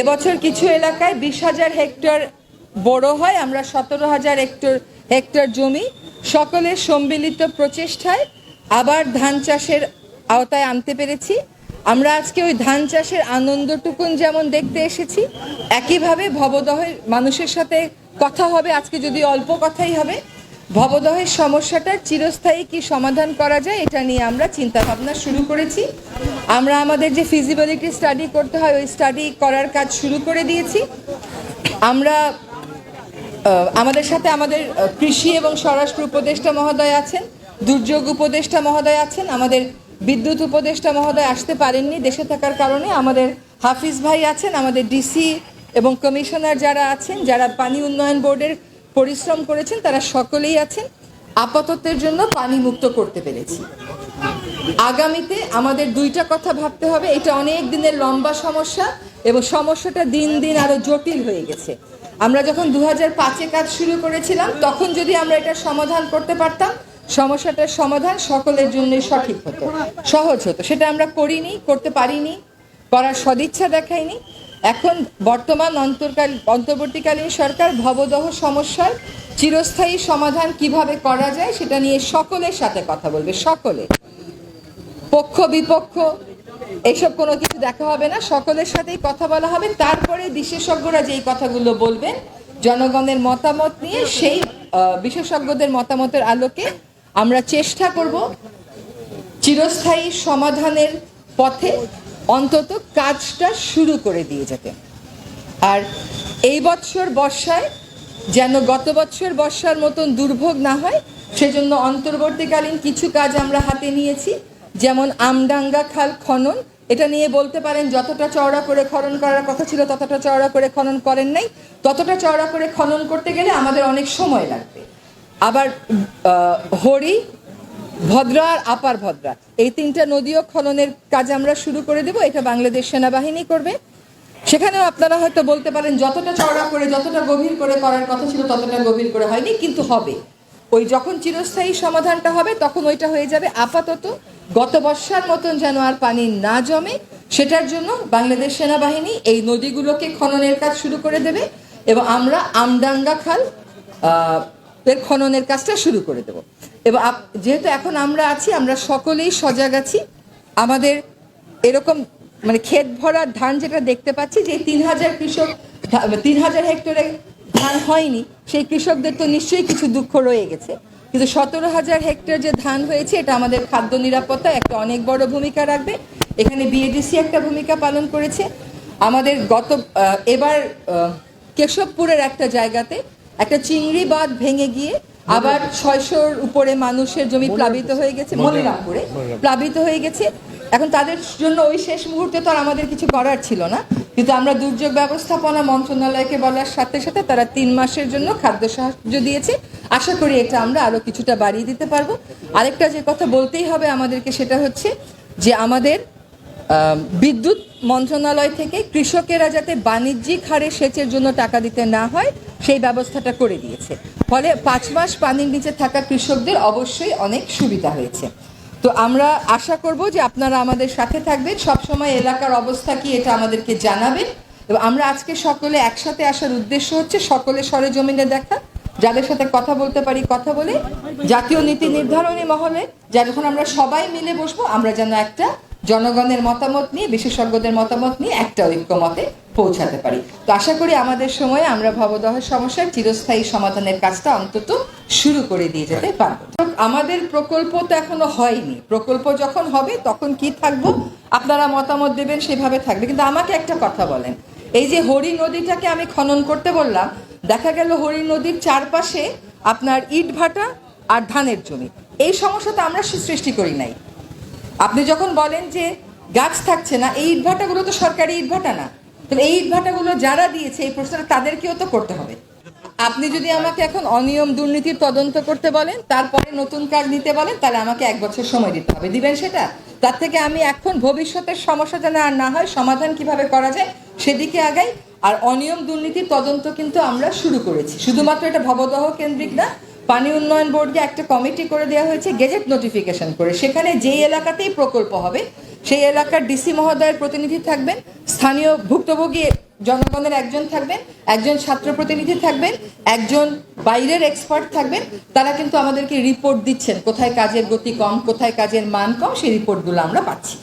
এবছর কিছু এলাকায় বিশ হাজার হেক্টর বড় হয়, আমরা সতেরো হাজার হেক্টর হেক্টর জমি। সকলের সম্মিলিত প্রচেষ্টায় আবার ধান চাষের আওতায় আনতে পেরেছি। আমরা আজকে ওই ধান চাষের আনন্দটুকুন যেমন দেখতে এসেছি, একইভাবে ভবদহের মানুষের সাথে কথা হবে, আজকে যদি অল্প কথাই হবে। ভবদহের সমস্যাটার চিরস্থায়ী কি সমাধান করা যায়, এটা নিয়ে আমরা চিন্তা ভাবনা শুরু করেছি। আমরা আমাদের যে ফিজিবিলিটি স্টাডি করতে হয়, ওই স্টাডি করার কাজ শুরু করে দিয়েছি। আমরা আমাদের সাথে আমাদের কৃষি এবং স্বরাষ্ট্র উপদেষ্টা মহোদয় আছেন, দুর্যোগ উপদেষ্টা মহোদয় আছেন, আমাদের বিদ্যুৎ উপদেষ্টা মহোদয় আসতে পারেননি দেশে থাকার কারণে। আমাদের হাফিজ ভাই আছেন, আমাদের ডিসি এবং কমিশনার যারা আছেন, যারা পানি উন্নয়ন বোর্ডের পরিশ্রম করেছেন, তারা সকলেই আছেন। আপাততের জন্য পানি মুক্ত করতে পেরেছি। আগামীতে আমাদের দুইটা কথা ভাবতে হবে। এটা অনেক দিনের লম্বা সমস্যা এবং সমস্যাটা দিন দিন আরও জটিল হয়ে গেছে। আমরা যখন দু হাজার পাঁচে কাজ শুরু করেছিলাম, তখন যদি আমরা এটা সমাধান করতে পারতাম, সমস্যাটার সমাধান সকলের জন্য সঠিক হতো, সহজ হতো। সেটা আমরা করিনি, করতে পারিনি, করার সদিচ্ছা দেখাইনি। এখন বর্তমান অন্তর্কাল, অন্তর্বর্তীকালীন সরকার ভবদহ সমস্যার চিরস্থায়ী সমাধান কীভাবে করা যায় সেটা নিয়ে সকলের সাথে কথা বলবে, সকলে। পক্ষ, বিপক্ষ এইসব কোনো কিছু দেখা হবে না, সকলের সাথেই কথা বলা হবে। তারপরে বিশেষজ্ঞরা যেই কথাগুলো বলবেন, জনগণের মতামত নিয়ে সেই বিশেষজ্ঞদের মতামতের আলোকে আমরা চেষ্টা করব চিরস্থায়ী সমাধানের পথে অন্তত কাজটা শুরু করে দিয়ে যেতে। আর এই বছর বর্ষায় যেন গত বছর বর্ষার মতন দুর্ভোগ না হয়, সেজন্য অন্তর্বর্তীকালীন কিছু কাজ আমরা হাতে নিয়েছি, যেমন আমডাঙ্গা খাল খনন। এটা নিয়ে বলতে পারেন, যতটা চওড়া করে খনন করার কথা ছিল, ততটা চওড়া করে খনন করেন নাই। ততটা চওড়া করে খনন করতে গেলে আমাদের অনেক সময় লাগবে। আবার হরি ভদ্রা আর আপার ভদ্রা। এই তিনটা নদীও খননের কাজ আমরা শুরু করে দেব, এটা বাংলাদেশ সেনাবাহিনী করবে। সেখানেও আপনারা হয়তো বলতে পারেন, যতটা চড়া করে, যতটা গভীর করে করার কথা ছিল, ততটা গভীর করে হয়নি, কিন্তু হবে। ওই যখন চিরস্থায়ী সমাধানটা হবে, তখন ওইটা হয়ে যাবে আপাতত। গত বর্ষার মতন যেন আর পানি না জমে, সেটার জন্য বাংলাদেশ সেনাবাহিনী এই নদীগুলোকে খননের কাজ শুরু করে দেবে এবং আমরা আমডাঙ্গা খাল এর খননের কাজটা শুরু করে দেব। এবং যেহেতু এখন আমরা আছি, আমরা সকলেই সজাগ আছি। আমাদের এরকম মানে ক্ষেত ভরা ধান যেটা দেখতে পাচ্ছি, যে তিন হাজার কৃষক তিন হাজার হেক্টরে ধান হয়নি, সেই কৃষকদের তো নিশ্চয়ই কিছু দুঃখ রয়ে গেছে। কিন্তু সতেরো হাজার হেক্টর যে ধান হয়েছে, এটা আমাদের খাদ্য নিরাপত্তা একটা অনেক বড় ভূমিকা রাখবে। এখানে বিএডিসি একটা ভূমিকা পালন করেছে। আমাদের গত এবার কেশবপুরের একটা জায়গাতে একটা চিংড়ি বাঁধ ভেঙে গিয়ে আবার ছয়শোর উপরে মানুষের জমি প্লাবিত হয়ে গেছে মনিরামপুরে প্লাবিত হয়ে গেছে। এখন তাদের জন্য ওই শেষ মুহূর্তে তো আর আমাদের কিছু করার ছিল না। কিন্তু আমরা দুর্যোগ ব্যবস্থাপনা মন্ত্রণালয়কে বলার সাথে সাথে তারা তিন মাসের জন্য খাদ্য সাহায্য দিয়েছে। আশা করি এটা আমরা আরও কিছুটা বাড়িয়ে দিতে পারব। আরেকটা যে কথা বলতেই হবে আমাদেরকে সেটা হচ্ছে যে আমাদের আম, বিদ্যুৎ মন্ত্রণালয় থেকে কৃষকেরা যাতে বাণিজ্যিক হারে সেচের জন্য টাকা দিতে না হয়, সেই ব্যবস্থাটা করে দিয়েছে। ফলে পাঁচ মাস পানির নিচে থাকা কৃষকদের অবশ্যই অনেক সুবিধা হয়েছে। তো আমরা আশা করব যে আপনারা আমাদের সাথে থাকবেন। সবসময় এলাকার অবস্থা কি এটা আমাদেরকে জানাবেন। এবং আমরা আজকে সকলে একসাথে আসার উদ্দেশ্য হচ্ছে সকলে সরেজমিনে দেখা, যাদের সাথে কথা বলতে পারি কথা বলে। জাতীয় নীতি নির্ধারণী মহলে যা যখন আমরা সবাই মিলে বসবো, আমরা যেন একটা জনগণের মতামত নিয়ে বিশেষজ্ঞদের মতামত নিয়ে একটা ঐক্যমতে পৌঁছাতে পারি। তো আশা করি আমাদের সময়ে আমরা ভবদহের সমস্যার চিরস্থায়ী সমাধানের কাজটা অন্তত শুরু করে দিয়ে যেতে পারব। আমাদের প্রকল্প তো এখনও হয়নি। প্রকল্প যখন হবে তখন কি থাকব? আপনারা মতামত দেবেন সেভাবে থাকবে। কিন্তু আমাকে একটা কথা বলেন। এই যে হরি নদীটাকে আমি খনন করতে বললাম দেখা গেল হরি নদীর চারপাশে আপনার ইট ভাটা আর ধানের জমি। এই সমস্যা তো আমরা সৃষ্টি করি নাই। আপনি যখন বলেন যে গাছ থাকছে না, এই ইটভাটাগুলো তো সরকারি ইটভাটা না, তাহলে এই ইটভাটাগুলো যারা দিয়েছে, এই প্রশ্নটা তাদেরকেও তো করতে হবে। আপনি যদি আমাকে এখন অনিয়ম দুর্নীতির তদন্ত করতে বলেন, তারপরে নতুন কাজ নিতে বলেন, তাহলে আমাকে এক বছর সময় দিতে হবে। দিবেন সেটা? তার থেকে আমি এখন ভবিষ্যতের সমস্যা যেন আর না হয়, সমাধান কীভাবে করা যায়, সেদিকে আগাই। আর অনিয়ম দুর্নীতির তদন্ত কিন্তু আমরা শুরু করেছি। শুধুমাত্র এটা ভবদহ কেন্দ্রিক না পানি উন্নয়ন বোর্ডকে একটা কমিটি করে দেওয়া হয়েছে, গেজেট নোটিফিকেশন করে। সেখানে যেই এলাকাতেই প্রকল্প হবে, সেই এলাকার ডিসি মহোদয়ের প্রতিনিধি থাকবেন, স্থানীয় ভুক্তভোগী জনগণের একজন থাকবেন, একজন ছাত্র প্রতিনিধি থাকবেন, একজন বাইরের এক্সপার্ট থাকবেন, তারা কিন্তু আমাদেরকে রিপোর্ট দিচ্ছেন, কোথায় কাজের গতি কম, কোথায় কাজের মান কম, সেই রিপোর্টগুলো আমরা পাচ্ছি।